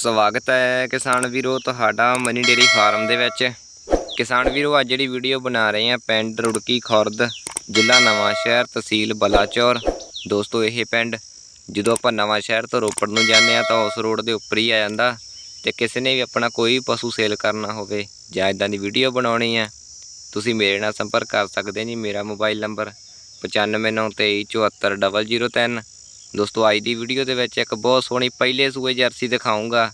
ਸਵਾਗਤ ਹੈ ਕਿਸਾਨ ਵੀਰੋ, ਤੁਹਾਡਾ ਮਨੀ ਡੇਰੀ ਫਾਰਮ ਦੇ ਵਿੱਚ। ਕਿਸਾਨ ਵੀਰੋ, ਅੱਜ ਜਿਹੜੀ ਵੀਡੀਓ ਬਣਾ ਰਹੇ ਆ ਪਿੰਡ ਰੁੜਕੀ ਖੁਰਦ, ਜ਼ਿਲ੍ਹਾ ਨਵਾਂ ਸ਼ਹਿਰ, ਤਹਿਸੀਲ ਬਲਾਚੌਰ। ਦੋਸਤੋ, ਇਹ ਪਿੰਡ, ਜਦੋਂ ਆਪਾਂ ਨਵਾਂ ਸ਼ਹਿਰ ਤੋਂ ਰੋਪੜ ਨੂੰ ਜਾਂਦੇ ਆ ਤਾਂ ਉਸ ਰੋਡ ਦੇ ਉੱਪਰ ਹੀ ਆ ਜਾਂਦਾ ਤੇ ਕਿਸੇ ਨੇ ਵੀ ਆਪਣਾ ਕੋਈ ਪਸ਼ੂ ਸੇਲ ਕਰਨਾ ਹੋਵੇ ਜਾਂ ਇਦਾਂ ਦੀ ਵੀਡੀਓ ਬਣਾਉਣੀ ਆ ਤੁਸੀਂ ਮੇਰੇ ਨਾਲ ਸੰਪਰਕ ਕਰ ਸਕਦੇ ਜੀ। ਮੇਰਾ ਮੋਬਾਈਲ ਨੰਬਰ 9593744003 ਦੋਸਤੋ, ਅੱਜ ਦੀ ਵੀਡੀਓ ਦੇ ਵਿੱਚ ਇੱਕ ਬਹੁਤ ਸੋਹਣੀ ਪਹਿਲੇ ਸੂਏ ਜਰਸੀ ਦਿਖਾਉਂਗਾ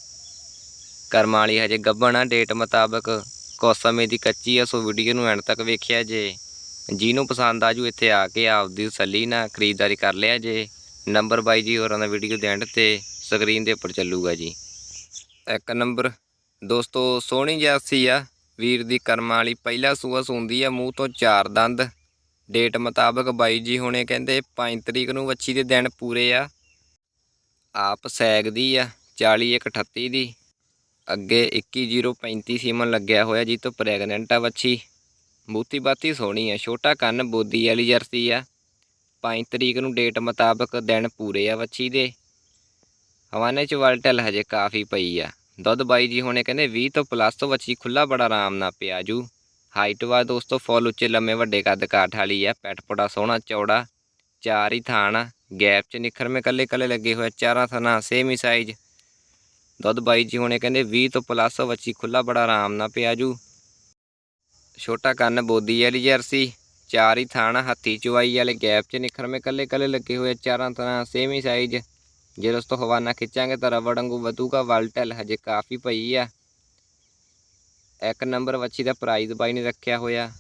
ਕਰਮਾਂ ਵਾਲੀ ਹਜੇ ਗੱਭਣ ਆ ਡੇਟ ਮੁਤਾਬਕ ਕੁਛ ਸਮੇਂ ਦੀ ਕੱਚੀ ਆ, ਸੋ ਵੀਡੀਓ ਨੂੰ ਐਂਡ ਤੱਕ ਵੇਖਿਆ ਜੇ। ਜਿਹਨੂੰ ਪਸੰਦ ਆਜੂ, ਇੱਥੇ ਆ ਕੇ ਆਪਦੀ ਤਸੱਲੀ ਨਾਲ ਖਰੀਦਦਾਰੀ ਕਰ ਲਿਆ ਜੇ। ਨੰਬਰ ਬਾਈ ਜੀ, ਹੋਰਾਂ ਦਾ ਵੀਡੀਓ ਦੇ ਐਂਡ ਤੇ ਸਕਰੀਨ ਦੇ ਉੱਪਰ ਚੱਲੂਗਾ ਜੀ। ਇੱਕ ਨੰਬਰ ਦੋਸਤੋ, ਸੋਹਣੀ ਜਰਸੀ ਆ। ਵੀਰ ਦੀ ਕਰਮਾਂ ਵਾਲੀ ਪਹਿਲਾ ਸੂਆ ਸੂੰਦੀ ਆ, ਮੂੰਹ ਤੋਂ ਚਾਰ ਦੰਦ। ਡੇਟ ਮੁਤਾਬਕ ਬਾਈ ਜੀ ਹੁਣੇ ਕਹਿੰਦੇ 5 ਤਰੀਕ ਨੂੰ ਵੱਛੀ ਦੇ ਦਿਨ ਪੂਰੇ ਆ। ਆਪ ਸੈਗ ਦੀ ਆ 40138 ਦੀ। ਅੱਗੇ 21035 ਸੀਮਨ ਲੱਗਿਆ ਹੋਇਆ ਜੀ ਤੋਂ ਪ੍ਰੈਗਨੈਂਟ ਆ ਵੱਛੀ। ਬੂਤੀ ਬਾਤੀ ਸੋਹਣੀ ਆ, ਛੋਟਾ ਕੰਨ ਬੋਦੀ ਵਾਲੀ ਜਰਸੀ ਆ। 5 ਤਰੀਕ ਨੂੰ ਡੇਟ ਮੁਤਾਬਕ ਦਿਨ ਪੂਰੇ ਆ ਵੱਛੀ ਦੇ। ਹਵਾਨੇ ਚ ਵਲਟਲ ਹਜੇ ਕਾਫੀ ਪਈ ਆ। ਦੁੱਧ ਬਾਈ ਜੀ ਹੁਣੇ ਕਹਿੰਦੇ 20 ਤੋਂ ਪਲੱਸ ਤੋਂ ਵੱਛੀ ਖੁੱਲਾ ਬੜਾ ਆਰਾਮ ਨਾਲ ਪਿਆ ਜੂ ਹਾਈਟ ਵਾ ਦੋਸਤੋ ਫੁੱਲ ਉੱਚੇ ਲੰਮੇ ਵੱਡੇ ਕੱਦ ਕਾਠ ਵਾਲੀ ਆ, ਪੈਟ ਪੋੜਾ ਸੋਹਣਾ, ਚੌੜਾ, ਚਾਰ ਹੀ ਥਾਣ ਆ। ਗੈਪ ਚ ਨਿਖਰਮੇ ਕੱਲੇ ਕੱਲੇ ਲੱਗੇ ਹੋਏ ਚਾਰਾਂ ਥਾਣਾ ਸੇਮ ਹੀ ਸਾਈਜ਼ ਦੁੱਧ ਬਾਈ ਜੀ ਹੁਣੇ ਕਹਿੰਦੇ 20 ਤੋਂ ਪਲੱਸ ਵੱਛੀ ਖੁੱਲਾ ਬੜਾ ਆਰਾਮ ਨਾਲ ਪਿਆ ਜੂ ਛੋਟਾ ਕੰਨ ਬੋਦੀ ਵਾਲੀ ਜਰਸੀ, ਚਾਰ ਹੀ ਥਾਣਾ ਹੱਥੀ ਚੁਆਈ ਵਾਲੇ ਗੈਪ ਚ ਨਿਖਰਮੇ ਕੱਲੇ ਕੱਲੇ ਲੱਗੇ ਹੋਏ ਚਾਰਾਂ ਤਰ੍ਹਾਂ ਸੇਮ ਹੀ ਸਾਈਜ਼ ਜੇ ਉਸ ਤੋਂ ਹਵਾਨਾ ਖਿੱਚਾਂਗੇ ਤਾਂ ਰਬੜ ਵਾਂਗੂ ਵਧੂਗਾ ਵਲਟਲ ਹਜੇ ਕਾਫੀ ਪਈ ਆ। ਇੱਕ ਨੰਬਰ ਵੱਛੀ ਦਾ ਪ੍ਰਾਈਜ਼ ਬਾਈ ਨੇ ਰੱਖਿਆ ਹੋਇਆ।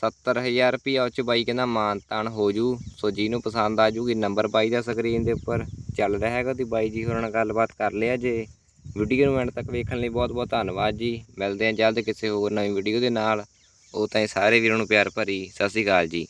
70000 ਰੁਪਇਆ ਉਹ ਚ ਬਾਈ ਕਹਿੰਦਾ ਮਾਨ ਤਾਨ ਹੋ ਜੂ। ਸੋ ਜਿਹਨੂੰ ਪਸੰਦ ਆ ਜੂਗੀ ਨੰਬਰ ਬਾਈ ਦਾ ਸਕਰੀਨ ਦੇ ਉੱਪਰ। ਚੱਲ ਰਿਹਾ ਹੈਗਾ ਤੇ ਬਾਈ ਜੀ ਹੋਰਾਂ ਨਾਲ ਗੱਲਬਾਤ ਕਰ ਲਿਆ ਜੇ। ਵੀਡੀਓ ਨੂੰ ਐਂਡ ਤੱਕ ਵੇਖਣ ਲਈ ਬਹੁਤ ਬਹੁਤ ਧੰਨਵਾਦ ਜੀ। ਮਿਲਦੇ ਹਾਂ ਜਲਦ ਕਿਸੇ ਹੋਰ ਨਵੀਂ ਵੀਡੀਓ ਦੇ ਨਾਲ। ਉਹ ਤਾਂ ਸਾਰੇ ਵੀਰਾਂ ਨੂੰ ਪਿਆਰ ਭਰੀ ਸਤਿ ਸ਼੍ਰੀ ਅਕਾਲ ਜੀ।